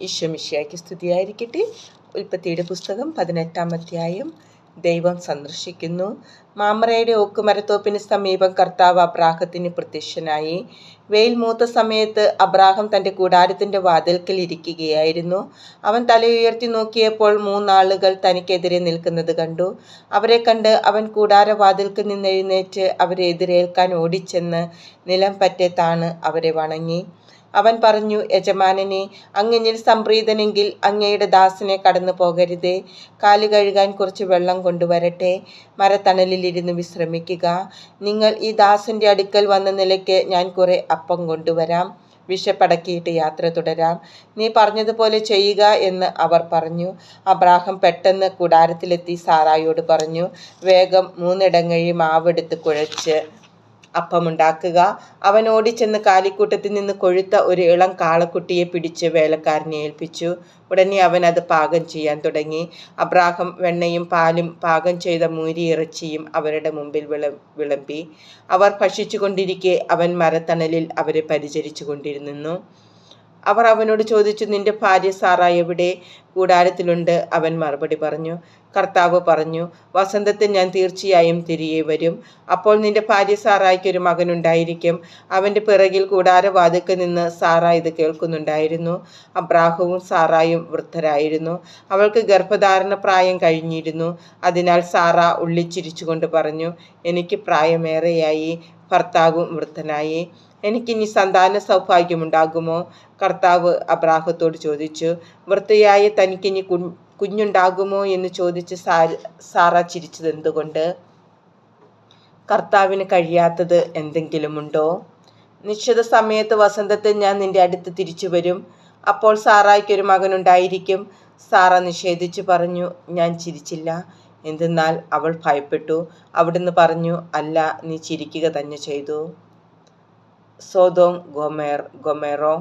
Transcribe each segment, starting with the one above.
ഈശ്വമിഷ്യായ്ക്ക് സ്തുതിയായിരിക്കട്ടെ. ഉൽപ്പത്തിയുടെ പുസ്തകം പതിനെട്ടാം അധ്യായം. ദൈവം സന്ദർശിക്കുന്നു. മാമറയുടെ ഓക്കുമരത്തോപ്പിന് സമീപം കർത്താവ് അബ്രാഹത്തിന് പ്രത്യക്ഷനായി. വെയിൽ മൂത്ത സമയത്ത് അബ്രാഹം തന്റെ കൂടാരത്തിന്റെ വാതിൽക്കൽ ഇരിക്കുകയായിരുന്നു. അവൻ തലയുയർത്തി നോക്കിയപ്പോൾ മൂന്നാളുകൾ തനിക്കെതിരെ നിൽക്കുന്നത് കണ്ടു. അവരെ കണ്ട് അവൻ കൂടാര വാതിൽക്കൽ നിന്നെഴുന്നേറ്റ് അവരെ എതിരേൽക്കാൻ ഓടിച്ചെന്ന് നിലം പറ്റെ താണ് അവരെ വണങ്ങി. അവൻ പറഞ്ഞു യജമാനനെ അങ്ങനിൽ സംപ്രീതനെങ്കിൽ അങ്ങയുടെ ദാസിനെ കടന്നു പോകരുതേ. കാൽ കഴുകാൻ കുറച്ച് വെള്ളം കൊണ്ടുവരട്ടെ. മരത്തണലിലിരുന്ന് വിശ്രമിക്കുക. നിങ്ങൾ ഈ ദാസന്റെ അടുക്കൽ വന്ന നിലയ്ക്ക് ഞാൻ കുറെ അപ്പം കൊണ്ടുവരാം. വിഷപ്പടക്കിയിട്ട് യാത്ര തുടരാം. നീ പറഞ്ഞതുപോലെ ചെയ്യുക എന്ന് അവർ പറഞ്ഞു. അബ്രാഹം പെട്ടെന്ന് കൂടാരത്തിലെത്തി സാറായോട് പറഞ്ഞു വേഗം മൂന്നിടങ്ങഴി മാവെടുത്ത് കുഴച്ച് അപ്പമുണ്ടാക്കുക. അവൻ ഓടിച്ചെന്ന് കാലിക്കൂട്ടത്തിൽ നിന്ന് കൊഴുത്ത ഒരു ഇളം കാളക്കുട്ടിയെ പിടിച്ച് വേലക്കാരനെ ഏൽപ്പിച്ചു. ഉടനെ അവൻ അത് പാകം ചെയ്യാൻ തുടങ്ങി. അബ്രാഹം വെണ്ണയും പാലും പാകം ചെയ്ത മൂരി ഇറച്ചിയും അവരുടെ മുമ്പിൽ വിള വിളമ്പി. അവർ ഭക്ഷിച്ചുകൊണ്ടിരിക്കെ അവൻ മരത്തണലിൽ അവരെ പരിചരിച്ചു കൊണ്ടിരുന്നു അവർ അവനോട് ചോദിച്ചു നിന്റെ ഭാര്യ സാറ എവിടെ? കൂടാരത്തിലുണ്ട്. അവൻ മറുപടി പറഞ്ഞു കർത്താവ് പറഞ്ഞു വസന്തത്തിൽ ഞാൻ തീർച്ചയായും തിരികെ വരും. അപ്പോൾ നിന്റെ ഭാര്യ സാറായിക്ക് ഒരു മകനുണ്ടായിരിക്കും അവന്റെ പിറകിൽ കൂടാരവാതിക്ക് നിന്ന് സാറ ഇത് കേൾക്കുന്നുണ്ടായിരുന്നു. അബ്രാഹവും സാറായും വൃദ്ധരായിരുന്നു. അവൾക്ക് ഗർഭധാരണ പ്രായം കഴിഞ്ഞിരുന്നു. അതിനാൽ സാറ ഉള്ളിച്ചിരിച്ചുകൊണ്ട് പറഞ്ഞു എനിക്ക് പ്രായമേറെയായി. ഭർത്താവും വൃദ്ധനായി. എനിക്കിനി സന്താന സൗഭാഗ്യമുണ്ടാകുമോ? കർത്താവ് അബ്രാഹത്തോട് ചോദിച്ചു. വൃത്തിയായ തനിക്കിനി കു കുഞ്ഞുണ്ടാകുമോ എന്ന് ചോദിച്ച് സാറ ചിരിച്ചത് എന്തുകൊണ്ട്? കർത്താവിന് കഴിയാത്തത് എന്തെങ്കിലുമുണ്ടോ? നിശ്ചിത സമയത്ത് വസന്തത്തിൽ ഞാൻ നിന്റെ അടുത്ത് തിരിച്ചു വരും. അപ്പോൾ സാറായ്ക്കൊരു മകനുണ്ടായിരിക്കും. സാറ നിഷേധിച്ചു പറഞ്ഞു ഞാൻ ചിരിച്ചില്ല. എന്തെന്നാൽ അവൾ ഭയപ്പെട്ടു. അവിടുന്ന് പറഞ്ഞു അല്ല നീ ചിരിക്കുക തന്നെ ചെയ്തു. സോതോം ഗൊമേർ ഗൊമേറോ.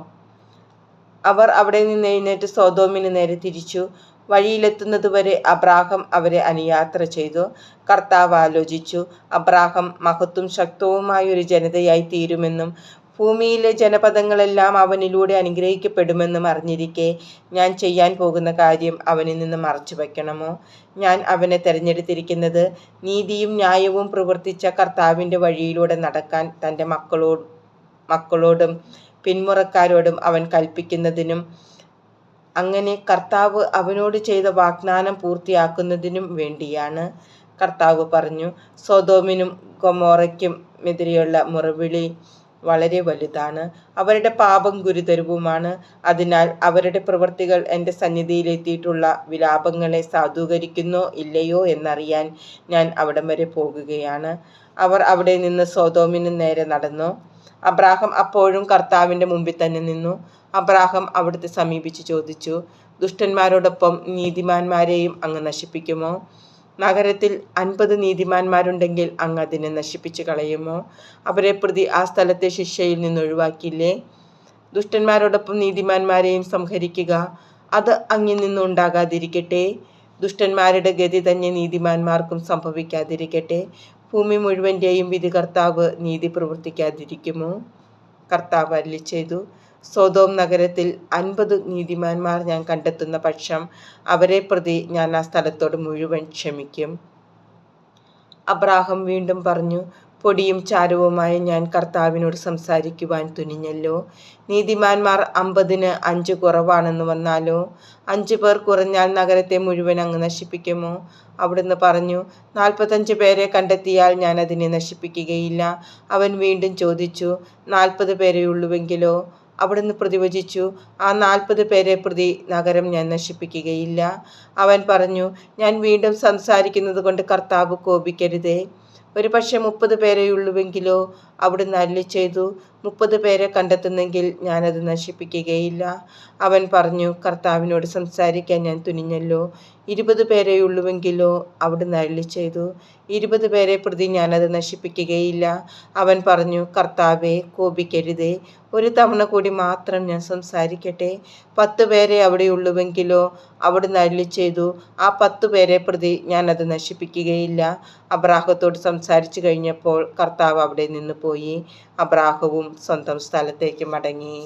അവർ അവിടെ നിന്ന് എഴുന്നേറ്റ് സോതോമിന് നേരെ തിരിച്ചു. വഴിയിലെത്തുന്നതുവരെ അബ്രാഹം അവരെ അനുയാത്ര ചെയ്തു. കർത്താവ് ആലോചിച്ചു അബ്രാഹം മഹത്വം ശക്തവുമായ ഒരു ജനതയായി തീരുമെന്നും ഭൂമിയിലെ ജനപദങ്ങളെല്ലാം അവനിലൂടെ അനുഗ്രഹിക്കപ്പെടുമെന്നും അറിഞ്ഞിരിക്കെ ഞാൻ ചെയ്യാൻ പോകുന്ന കാര്യം അവനിൽ നിന്ന് മറച്ചു വയ്ക്കണമോ? ഞാൻ അവനെ തിരഞ്ഞെടുത്തിരിക്കുന്നത് നീതിയും ന്യായവും പ്രവർത്തിച്ച കർത്താവിന്റെ വഴിയിലൂടെ നടക്കാൻ തന്റെ മക്കളോട് മക്കളോടും പിന്മുറക്കാരോടും അവൻ കൽപ്പിക്കുന്നതിനും അങ്ങനെ കർത്താവ് അവനോട് ചെയ്ത വാഗ്ദാനം പൂർത്തിയാക്കുന്നതിനും വേണ്ടിയാണ്. കർത്താവ് പറഞ്ഞു സ്വതോമിനും ഗൊമോറയ്ക്കും എതിരെയുള്ള മുറവിളി വളരെ വലുതാണ്. അവരുടെ പാപം ഗുരുതരവുമാണ്. അതിനാൽ അവരുടെ പ്രവൃത്തികൾ എന്റെ സന്നിധിയിലെത്തിയിട്ടുള്ള വിലാപങ്ങളെ സാധൂകരിക്കുന്നോ ഇല്ലയോ എന്നറിയാൻ ഞാൻ അവിടം വരെ പോകുകയാണ്. അവർ അവിടെ നിന്ന് സോതോമിന് നേരെ നടന്നു. അബ്രാഹം അപ്പോഴും കർത്താവിന്റെ മുമ്പിൽ തന്നെ നിന്നു. അബ്രാഹം അവിടുത്തെ സമീപിച്ച് ചോദിച്ചു ദുഷ്ടന്മാരോടൊപ്പം നീതിമാന്മാരെയും അങ്ങ് നശിപ്പിക്കുമോ? നഗരത്തിൽ അൻപത് നീതിമാന്മാരുണ്ടെങ്കിൽ അങ്ങ് അതിനെ നശിപ്പിച്ചു കളയുമോ? അവരെ പ്രതി ആ സ്ഥലത്തെ ശിക്ഷയിൽ നിന്ന് ഒഴിവാക്കില്ലേ ദുഷ്ടന്മാരോടൊപ്പം നീതിമാന്മാരെയും സംഹരിക്കുക അത് അങ്ങിൽ നിന്നുണ്ടാകാതിരിക്കട്ടെ ദുഷ്ടന്മാരുടെ ഗതി തന്നെ നീതിമാന്മാർക്കും സംഭവിക്കാതിരിക്കട്ടെ. ഭൂമി മുഴുവന്റെയും വിധി കർത്താവ് നീതി പ്രവർത്തിക്കാതിരിക്കുമോ? കർത്താവ് അല്ലി ചെയ്തു സോതോം നഗരത്തിൽ അൻപത് നീതിമാന്മാർ ഞാൻ കണ്ടെത്തുന്ന പക്ഷം അവരെ പ്രതി ഞാൻ ആ സ്ഥലത്തോട് മുഴുവൻ ക്ഷമിക്കും. അബ്രാഹം വീണ്ടും പറഞ്ഞു പൊടിയും ചാരവുമായി ഞാൻ കർത്താവിനോട് സംസാരിക്കുവാൻ തുനിഞ്ഞല്ലോ. നീതിമാന്മാർ അമ്പതിന് അഞ്ച് കുറവാണെന്ന് വന്നാലോ? അഞ്ചു പേർ കുറഞ്ഞാൽ നഗരത്തെ മുഴുവൻ അങ്ങ് നശിപ്പിക്കുമോ? അവിടുന്ന് പറഞ്ഞു നാൽപ്പത്തഞ്ച് പേരെ കണ്ടെത്തിയാൽ ഞാൻ അതിനെ നശിപ്പിക്കുകയില്ല. അവൻ വീണ്ടും ചോദിച്ചു നാൽപ്പത് പേരെയുള്ളുവെങ്കിലോ അവിടുന്ന് പ്രതിവചിച്ചു ആ നാൽപ്പത് പേരെ പ്രതി നഗരം ഞാൻ നശിപ്പിക്കുകയില്ല. അവൻ പറഞ്ഞു ഞാൻ വീണ്ടും സംസാരിക്കുന്നത് കൊണ്ട് കർത്താവ് കോപിക്കരുതേ. ഒരു പക്ഷെ മുപ്പത് പേരെയുള്ളുവെങ്കിലോ അവിടുന്ന് അല്ലി ചെയ്തു. മുപ്പത് പേരെ കണ്ടെത്തുന്നെങ്കിൽ ഞാനത് നശിപ്പിക്കുകയില്ല. അവൻ പറഞ്ഞു കർത്താവിനോട് സംസാരിക്കാൻ ഞാൻ തുനിഞ്ഞല്ലോ. ഇരുപത് പേരെയുള്ളുവെങ്കിലോ അവിടുന്ന് അരുളി ചെയ്തു. ഇരുപത് പേരെ പ്രതി ഞാനത് നശിപ്പിക്കുകയില്ല. അവൻ പറഞ്ഞു കർത്താവെ കോപിക്കരുതേ. ഒരു തവണ കൂടി മാത്രം ഞാൻ സംസാരിക്കട്ടെ. പത്ത് പേരെ അവിടെയുള്ളുവെങ്കിലോ അവിടുന്ന് അരുളി ചെയ്തു. ആ പത്ത് പേരെ പ്രതി ഞാനത് നശിപ്പിക്കുകയില്ല. അബ്രാഹത്തോട് സംസാരിച്ചു കഴിഞ്ഞപ്പോൾ കർത്താവ് അവിടെ നിന്ന് പോയി. അബ്രാഹവും സ്വന്തം സ്ഥലത്തേക്ക് മടങ്ങി.